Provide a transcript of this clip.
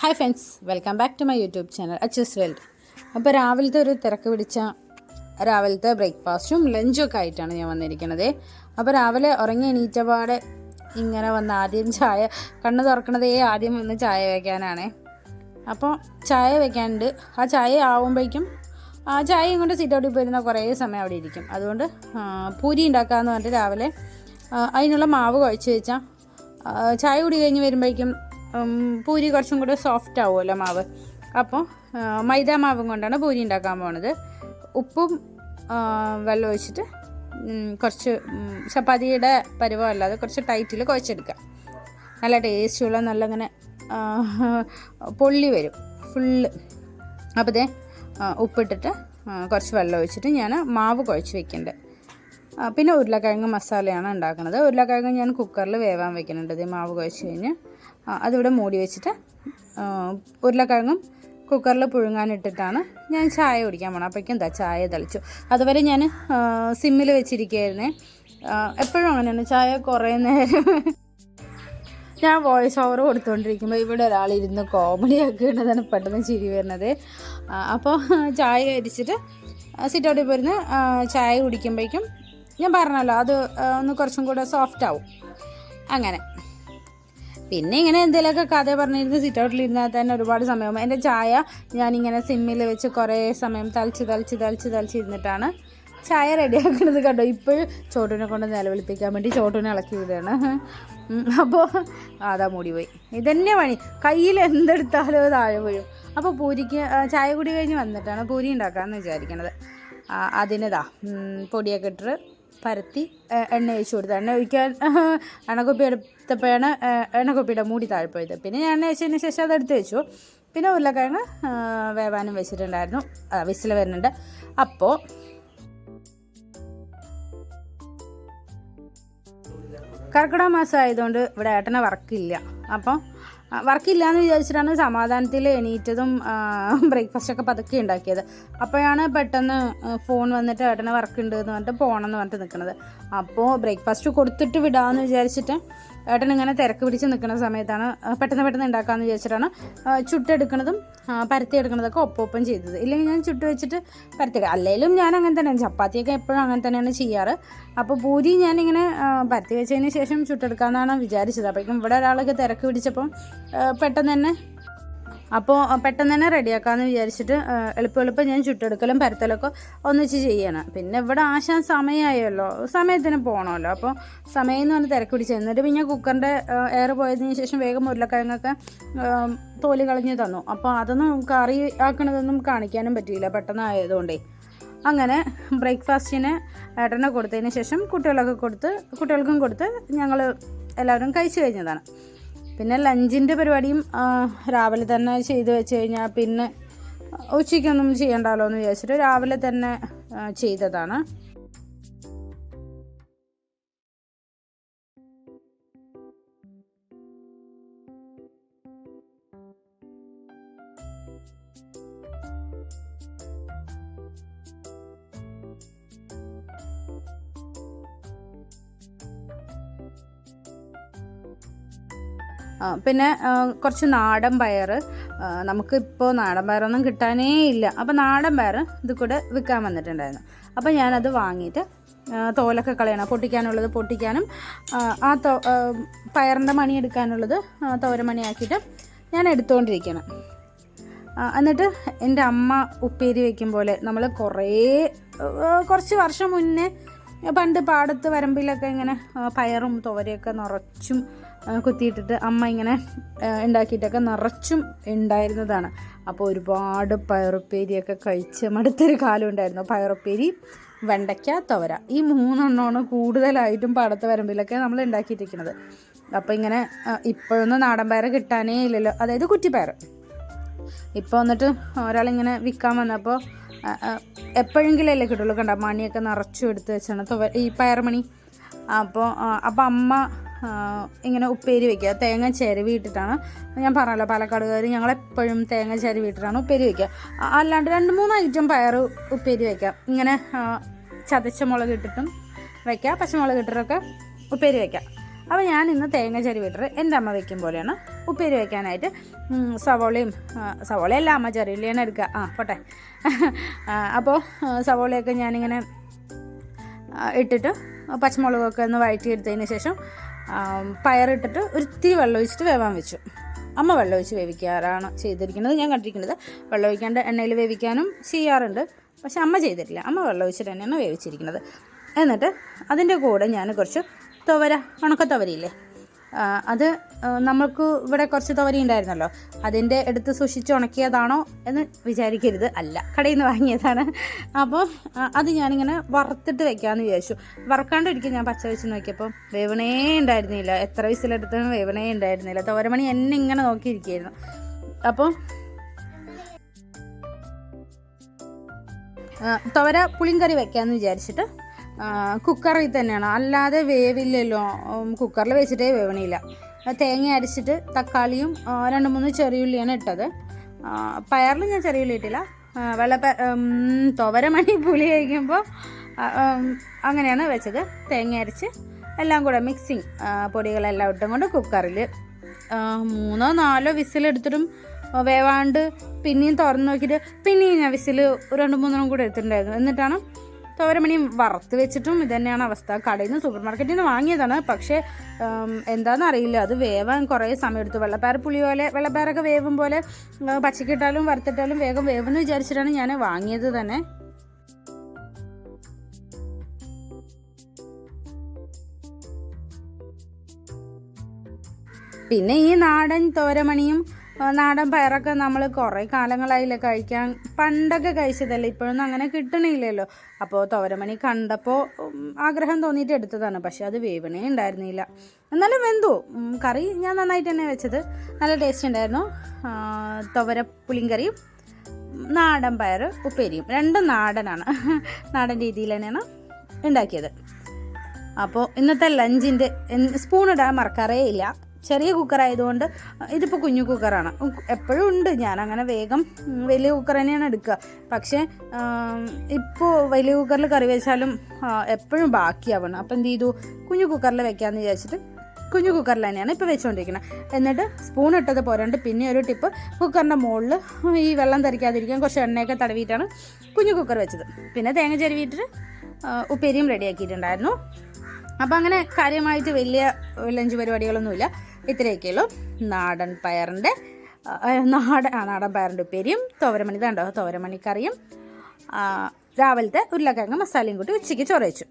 Hi friends welcome back to my YouTube channel Achus world അപ്പോൾ രാവിലത്തെ ഒരു തിരക്ക് പിടിച്ച രാവിലത്തെ ബ്രേക്ക്ഫാസ്റ്റും ലഞ്ചും ഒക്കെ ആയിട്ടാണ് ഞാൻ വന്നിരിക്കുന്നത്. അപ്പോൾ രാവിലെ ഉറങ്ങി എണീറ്റപാടെ ഇങ്ങനെ വന്ന് ആദ്യം ചായ കണ്ണ് തുറക്കണതേ ആദ്യം വന്ന് ചായ വയ്ക്കാനാണ് അപ്പോൾ ചായ വയ്ക്കാനുണ്ട് ആ ചായ ആവുമ്പോഴേക്കും ആ ചായയും കൊണ്ട് സിറ്റൗട്ടിൽ പോയിരുന്ന കുറേ സമയം അവിടെ ഇരിക്കും. അതുകൊണ്ട് പൂരി ഉണ്ടാക്കാമെന്ന് പറഞ്ഞിട്ട് രാവിലെ അതിനുള്ള മാവ് കുഴച്ച് വെച്ചാൽ ചായ കുടി കഴിഞ്ഞ് വരുമ്പോഴേക്കും പൂരി കുറച്ചും കൂടെ സോഫ്റ്റ് ആവുമല്ലോ മാവ്. അപ്പോൾ മൈദ മാവും കൊണ്ടാണ് പൂരി ഉണ്ടാക്കാൻ പോണത്. ഉപ്പും വെള്ളം ഒഴിച്ചിട്ട് കുറച്ച് ചപ്പാത്തിയുടെ പരുവം അല്ലാതെ കുറച്ച് ടൈറ്റിൽ കുഴച്ചെടുക്കുക. നല്ല ടേസ്റ്റുള്ള നല്ല ഇങ്ങനെ പൊള്ളി വരും. ഫുള്ള് അപ്പോൾ ഉപ്പിട്ടിട്ട് കുറച്ച് വെള്ളം ഒഴിച്ചിട്ട് ഞാൻ മാവ് കുഴച്ച് വെക്കുന്നുണ്ട് ആ, പിന്നെ ഉരുളക്കിഴങ്ങ് മസാലയാണ് ഉണ്ടാക്കുന്നത്. ഉരുളക്കിഴങ്ങ് ഞാൻ കുക്കറിൽ വേവാൻ വെക്കുന്നുണ്ട്. ഇത് മാവ് കുഴച്ച് കഴിഞ്ഞ്. അതിവിടെ മൂടി വെച്ചിട്ട് ഉരുളക്കിഴങ്ങും കുക്കറിൽ പുഴുങ്ങാനിട്ടിട്ടാണ് ഞാൻ ചായ കുടിക്കാൻ പോകണം അപ്പോഴേക്കും എന്താ ചായ തളിച്ചു. അതുവരെ ഞാൻ സിമ്മിൽ വെച്ചിരിക്കുകയായിരുന്നേ. എപ്പോഴും അങ്ങനെയാണ്. ചായ കുറേ നേരം ഞാൻ വോയിസ് ഓവർ കൊടുത്തുകൊണ്ടിരിക്കുമ്പോൾ ഇവിടെ ഒരാൾ ഇരുന്ന് കോമഡി ആക്കുകയാണ് പെട്ടെന്ന് ചിരി വരുന്നത്. അപ്പോൾ ചായ അരിച്ചിട്ട് സിറ്റ് ഔട്ടിൽ പോയിരുന്ന് ചായ കുടിക്കുമ്പോഴേക്കും ഞാൻ പറഞ്ഞല്ലോ അത് ഒന്ന് കുറച്ചും കൂടെ സോഫ്റ്റ് ആവും. അങ്ങനെ. പിന്നെ ഇങ്ങനെ എന്തെങ്കിലുമൊക്കെ കഥ പറഞ്ഞിരുന്ന് സിറ്റ് ഔട്ടിൽ ഇരുന്നാൽ തന്നെ ഒരുപാട് സമയം എന്റെ ചായ ഞാനിങ്ങനെ സിമ്മിൽ വെച്ച് കുറേ സമയം തളിച്ച് തളിച്ച് തളിച്ച് തളിച്ച് ഇരുന്നിട്ടാണ് ചായ റെഡിയാക്കുന്നത് കണ്ടോ? ഇപ്പോഴും ചോട്ടൂനെ കൊണ്ട് നിലവിളിപ്പിക്കാൻ വേണ്ടി ചോട്ടൂനെ ഇളക്കി വിടുകയാണ്. അപ്പോൾ അതാ മൂടി പോയി. ഇതന്നെ പണി. കയ്യിൽ എന്തെടുത്താലും താഴെ വീഴും. അപ്പോൾ പൂരിക്ക് ചായ കുടി കഴിഞ്ഞ് വന്നിട്ടാണ് പൂരി ഉണ്ടാക്കാമെന്ന് വിചാരിക്കണത്. അതിനിതാ പൊടിയൊക്കെ ഇട്ടിട്ട് പരത്തി എണ്ണ ഒഴിച്ച് കൊടുത്തു എണ്ണ ഒഴിക്കാൻ എണ്ണക്കൊപ്പി എടുത്തപ്പോഴാണ് എണ്ണക്കൊപ്പിയുടെ മൂടി താഴ്പോയത് പിന്നെ ഞാൻ എണ്ണ വെച്ചതിന് ശേഷം അത് എടുത്ത് വെച്ചു. പിന്നെ ഉരുളക്കിഴങ്ങ് വേവാനും വെച്ചിട്ടുണ്ടായിരുന്നു. വിസിൽ വരുന്നുണ്ട്. അപ്പോൾ കർക്കിടക മാസം ആയതുകൊണ്ട് ഇവിടെ ഏട്ടനെ വർക്കില്ല അപ്പോൾ വർക്കില്ല എന്ന് വിചാരിച്ചിട്ടാണ് സമാധാനത്തിൽ എണീറ്റതും ബ്രേക്ക്ഫാസ്റ്റ് ഒക്കെ പതുക്കെ ഉണ്ടാക്കിയത്. അപ്പോഴാണ് പെട്ടെന്ന് ഫോൺ വന്നിട്ട് ഏട്ടന് വർക്ക് ഉണ്ട് എന്ന് പറഞ്ഞിട്ട് പോകണം എന്ന് പറഞ്ഞിട്ട് നിൽക്കുന്നത്. അപ്പോൾ ബ്രേക്ക്ഫാസ്റ്റ് കൊടുത്തിട്ട് വിടാമെന്ന് വിചാരിച്ചിട്ട് ഏട്ടൻ ഇങ്ങനെ തിരക്ക് പിടിച്ച് നിൽക്കുന്ന സമയത്താണ് പെട്ടെന്ന് പെട്ടെന്ന് ഉണ്ടാക്കാമെന്ന് വിചാരിച്ചിട്ടാണ് ചുട്ടെടുക്കുന്നതും പരത്തിയെടുക്കുന്നതൊക്കെ ഒപ്പം ചെയ്തത്. ഇല്ലെങ്കിൽ ഞാൻ ചുട്ട് വെച്ചിട്ട് പരത്തി അല്ലെങ്കിലും ഞാൻ അങ്ങനെ തന്നെയാണ് ചപ്പാത്തിയൊക്കെ എപ്പോഴും അങ്ങനെ തന്നെയാണ് ചെയ്യാറ്. അപ്പോൾ പൂരി ഞാനിങ്ങനെ പരത്തി വെച്ചതിന് ശേഷം ചുട്ടെടുക്കാമെന്നാണ് വിചാരിച്ചത്. അപ്പോഴേക്കും ഇവിടെ ഒരാളൊക്കെ തിരക്ക് പിടിച്ചപ്പം പെട്ടെന്ന് തന്നെ അപ്പോൾ പെട്ടെന്ന് തന്നെ റെഡിയാക്കാമെന്ന് വിചാരിച്ചിട്ട് എളുപ്പം എളുപ്പം ഞാൻ ചുട്ടെടുക്കലും പരത്തലൊക്കെ ഒന്നിച്ച് ചെയ്യണം. പിന്നെ ഇവിടെ ആശാൻ സമയമായല്ലോ സമയത്തിന് പോകണമല്ലോ അപ്പോൾ സമയം എന്ന് പറഞ്ഞ് തിരക്ക് പിടിച്ച് എന്നിട്ട് പിന്നെ കുക്കറിന്റെ എയർ പോയതിന് ശേഷം വേഗം ഉരുളക്കിഴങ്ങൊക്കെ തോലി കളഞ്ഞ് തന്നു. അപ്പോൾ അതൊന്നും കറി ആക്കണതൊന്നും കാണിക്കാനും പറ്റിയില്ല. പെട്ടെന്ന് ആയതുകൊണ്ടേ. അങ്ങനെ ബ്രേക്ക്ഫാസ്റ്റിന് ഏട്ടനെ കൊടുത്തതിന് ശേഷം കുട്ടികളൊക്കെ കൊടുത്ത് കുട്ടികൾക്കും കൊടുത്ത് ഞങ്ങൾ എല്ലാവരും കഴിച്ചു കഴിഞ്ഞതാണ്. പിന്നെ ലഞ്ചിന്റെ പരിപാടിയും രാവിലെ തന്നെ ചെയ്ത് വെച്ച് കഴിഞ്ഞാൽ പിന്നെ ഉച്ചയ്ക്കൊന്നും ചെയ്യണ്ടല്ലോ എന്ന് വിചാരിച്ചിട്ട് രാവിലെ തന്നെ ചെയ്തതാണ്. പിന്നെ കുറച്ച് നാടൻ പയർ നമുക്കിപ്പോൾ നാടൻ പയറൊന്നും കിട്ടാനേ ഇല്ല. അപ്പോൾ നാടൻ പയർ ഇത് കൂടെ വിൽക്കാൻ വന്നിട്ടുണ്ടായിരുന്നു. അപ്പോൾ ഞാനത് വാങ്ങിയിട്ട് തോലൊക്കെ കളയണം. പൊട്ടിക്കാനുള്ളത് പൊട്ടിക്കാനും ആ, തോ പയറിന്റെ മണി എടുക്കാനുള്ളത് തോരമണിയാക്കിയിട്ട് ഞാൻ എടുത്തുകൊണ്ടിരിക്കണം എന്നിട്ട് എന്റെ അമ്മ ഉപ്പേരി വയ്ക്കും പോലെ നമ്മൾ കുറേ കുറച്ച് വർഷം മുന്നേ പണ്ട് പാടത്ത് വരമ്പിലൊക്കെ ഇങ്ങനെ പയറും തോരയൊക്കെ നിറച്ചും കുത്തിയിട്ടിട്ട് അമ്മ ഇങ്ങനെ ഉണ്ടാക്കിയിട്ടൊക്കെ നിറച്ചും ഉണ്ടായിരുന്നതാണ്. അപ്പോൾ ഒരുപാട് പയറുപ്പേരിയൊക്കെ കഴിച്ച് മടുത്തൊരു കാലം ഉണ്ടായിരുന്നു. പയറുപ്പേരി വെണ്ടയ്ക്ക തോര. ഈ മൂന്നെണ്ണമാണ് കൂടുതലായിട്ടും പാടത്ത് വരമ്പിലൊക്കെ നമ്മൾ ഉണ്ടാക്കിയിട്ടിരിക്കുന്നത്. അപ്പോൾ ഇങ്ങനെ ഇപ്പോഴൊന്നും നാടൻ പയർ കിട്ടാനേ ഇല്ലല്ലോ. അതായത് കുറ്റിപ്പയർ ഇപ്പോൾ വന്നിട്ട് ഒരാളിങ്ങനെ വിൽക്കാൻ വന്നപ്പോൾ എപ്പോഴെങ്കിലും അല്ലേ കിട്ടുള്ളൂ കണ്ട? മണിയൊക്കെ നിറച്ചു എടുത്ത് വെച്ചാണ് ഈ മണി അപ്പോൾ അപ്പോൾ അമ്മ ഇങ്ങനെ ഉപ്പേരി വെക്കുക. തേങ്ങ ചിരവി ഇട്ടിട്ടാണ് ഞാൻ പറഞ്ഞല്ലോ പാലക്കാടുകാർ ഞങ്ങളെപ്പോഴും തേങ്ങ ചിരവി ഇട്ടിട്ടാണ് ഉപ്പേരി വെക്കുക. അല്ലാണ്ട് രണ്ട് മൂന്ന് ഐറ്റം പയർ ഉപ്പേരി വയ്ക്കാം ഇങ്ങനെ ചതച്ച മുളക് ഇട്ടിട്ടും വയ്ക്കാം പച്ചമുളക് ഇട്ടിട്ടൊക്കെ ഉപ്പേരി വയ്ക്കാം അപ്പോൾ ഞാൻ ഇന്ന് തേങ്ങ ചെരുവിട്ടർ എന്റെ അമ്മ വെക്കും പോലെയാണ് ഉപ്പേരി വയ്ക്കാനായിട്ട് സവോളയും സവോളയല്ല അമ്മ ചെറിയുള്ളിയാണ് എടുക്കുക. ആ പോട്ടെ. അപ്പോൾ സവോളയൊക്കെ ഞാനിങ്ങനെ ഇട്ടിട്ട് പച്ചമുളകൊക്കെ ഒന്ന് വഴറ്റിയെടുത്തതിന് ശേഷം പയറിട്ടിട്ട് ഒരിത്തിരി വെള്ളം ഒഴിച്ചിട്ട് വേവാൻ വെച്ചു. അമ്മ വെള്ളം ഒഴിച്ച് വേവിക്കാറാണ് ചെയ്തിരിക്കുന്നത്. ഞാൻ കണ്ടിരിക്കുന്നത് വെള്ളം ഒഴിക്കാണ്ട് എണ്ണയിൽ വേവിക്കാനും ചെയ്യാറുണ്ട്. പക്ഷെ അമ്മ ചെയ്തിട്ടില്ല. അമ്മ വെള്ളം ഒഴിച്ചിട്ട് തന്നെയാണ് വേവിച്ചിരിക്കുന്നത്. എന്നിട്ട് അതിന്റെ കൂടെ ഞാൻ കുറച്ച് തുവര ഉണക്കത്തവരയില്ലേ? അത് നമ്മൾക്ക് ഇവിടെ കുറച്ച് തവരി ഉണ്ടായിരുന്നല്ലോ. അതിന്റെ എടുത്ത് സൂക്ഷിച്ച് ഉണക്കിയതാണോ എന്ന് വിചാരിക്കരുത്. അല്ല കടയിൽ നിന്ന് വാങ്ങിയതാണ്. അപ്പോൾ അത് ഞാനിങ്ങനെ വറുത്തിട്ട് വെക്കാമെന്ന് വിചാരിച്ചു. വറക്കാണ്ടിരിക്കും ഞാൻ പച്ച വെച്ച് നോക്കിയപ്പോൾ വേവണേ ഉണ്ടായിരുന്നില്ല. എത്ര വിസിലെടുത്തും വേവണേ ഉണ്ടായിരുന്നില്ല. തോരമണി എന്നെ ഇങ്ങനെ നോക്കിയിരിക്കുകയായിരുന്നു. അപ്പോൾ തോര പുളിങ്കറി വെക്കാമെന്ന് വിചാരിച്ചിട്ട് കുക്കറിൽ തന്നെയാണ്. അല്ലാതെ വേവില്ലല്ലോ. കുക്കറിൽ വെച്ചിട്ടേ വേവണില്ല. തേങ്ങ അരച്ചിട്ട് തക്കാളിയും രണ്ട് മൂന്ന് ചെറിയുള്ളിയാണ് ഇട്ടത്. പയറിൽ ഞാൻ ചെറിയുള്ളി ഇട്ടില്ല. വെള്ളപ്പ തോവരമണി പുളി കഴിക്കുമ്പോൾ അങ്ങനെയാണ് വെച്ചത്. തേങ്ങ അരച്ച് എല്ലാം കൂടെ മിക്സിങ് പൊടികളെല്ലാം ഇട്ടും കൊണ്ട് കുക്കറിൽ മൂന്നോ നാലോ വിസിലെടുത്തിട്ടും വേവാണ്ട് പിന്നെയും തുറന്ന് നോക്കിയിട്ട് പിന്നെയും ഞാൻ വിസിൽ രണ്ട് മൂന്നെണ്ണം കൂടെ എടുത്തിട്ടുണ്ടായിരുന്നു. എന്നിട്ടാണ് തോരമണി വറുത്ത് വെച്ചിട്ടും ഇത് തന്നെയാണ് അവസ്ഥ. കടയിൽ നിന്ന് സൂപ്പർ മാർക്കറ്റിൽ നിന്ന് വാങ്ങിയതാണ്. പക്ഷേ എന്താണെന്ന് അറിയില്ല. അത് വേവാൻ കുറേ സമയം എടുത്തു വെള്ളപ്പയർ പുളി പോലെ വെള്ളപ്പയറൊക്കെ വേവും പോലെ പച്ചക്കിട്ടാലും വറുത്തിട്ടാലും വേഗം വേവെന്ന് വിചാരിച്ചിട്ടാണ് ഞാൻ വാങ്ങിയത് തന്നെ. പിന്നെ ഈ നാടൻ തോരമണിയും നാടൻ പയറൊക്കെ നമ്മൾ കുറേ കാലങ്ങളായില്ലേ കഴിക്കാൻ. പണ്ടൊക്കെ കഴിച്ചതല്ലേ ഇപ്പോഴൊന്നും അങ്ങനെ കിട്ടണില്ലല്ലോ. അപ്പോൾ തോരമണി കണ്ടപ്പോൾ ആഗ്രഹം തോന്നിയിട്ട് എടുത്തതാണ്. പക്ഷേ അത് വേവണേ ഉണ്ടായിരുന്നില്ല. എന്നാലും വെന്തു. കറി ഞാൻ നന്നായിട്ട് തന്നെ വെച്ചത്. നല്ല ടേസ്റ്റ് ഉണ്ടായിരുന്നു. തുവര പുളിങ്കറിയും നാടൻ പയർ ഉപ്പേരിയും. രണ്ടും നാടനാണ്. നാടൻ രീതിയിൽ തന്നെയാണ് ഉണ്ടാക്കിയത്. അപ്പോൾ ഇന്നത്തെ ലഞ്ചിന്റെ സ്പൂൺ ഇടാൻ മറക്കാറേ ഇല്ല. ചെറിയ കുക്കറായതുകൊണ്ട് ഇതിപ്പോൾ കുഞ്ഞു കുക്കറാണ്. എപ്പോഴും ഉണ്ട്. ഞാൻ അങ്ങനെ വേഗം വലിയ കുക്കർ തന്നെയാണ് എടുക്കുക. പക്ഷേ ഇപ്പോൾ വലിയ കുക്കറിൽ കറി വെച്ചാലും എപ്പോഴും ബാക്കിയാവണം. അപ്പോൾ എന്ത് ചെയ്തു? കുഞ്ഞു കുക്കറിൽ വെക്കാമെന്ന് വിചാരിച്ചിട്ട് കുഞ്ഞു കുക്കറിൽ തന്നെയാണ് ഇപ്പോൾ വെച്ചുകൊണ്ടിരിക്കുന്നത് എന്നിട്ട് സ്പൂൺ ഇട്ടത് പോരാണ്ട് പിന്നെ ഒരു ടിപ്പ് കുക്കറിന്റെ മുകളിൽ ഈ വെള്ളം തരിക്കാതിരിക്കാൻ കുറച്ച് എണ്ണയൊക്കെ തടവിയിട്ടാണ് കുഞ്ഞു കുക്കർ വെച്ചത്. പിന്നെ തേങ്ങ ചെരുവിയിട്ട് ഉപ്പേരിയും റെഡിയാക്കിയിട്ടുണ്ടായിരുന്നു അപ്പോൾ അങ്ങനെ കാര്യമായിട്ട് വലിയ ലഞ്ച് പരിപാടികളൊന്നുമില്ല. ഇത്രയൊക്കെയുള്ളൂ നാടൻ പയറിന്റെ നാടൻ ആ നാടൻ പയറിന്റെ ഉപ്പേരിയും തോരമണി ഇതാണ്ടോ തോരമണിക്കറിയും രാവിലത്തെ ഉരുളക്കിഴങ്ങ് മസാലയും കൂട്ടി ഉച്ചയ്ക്ക് ചോറ് വെച്ചു.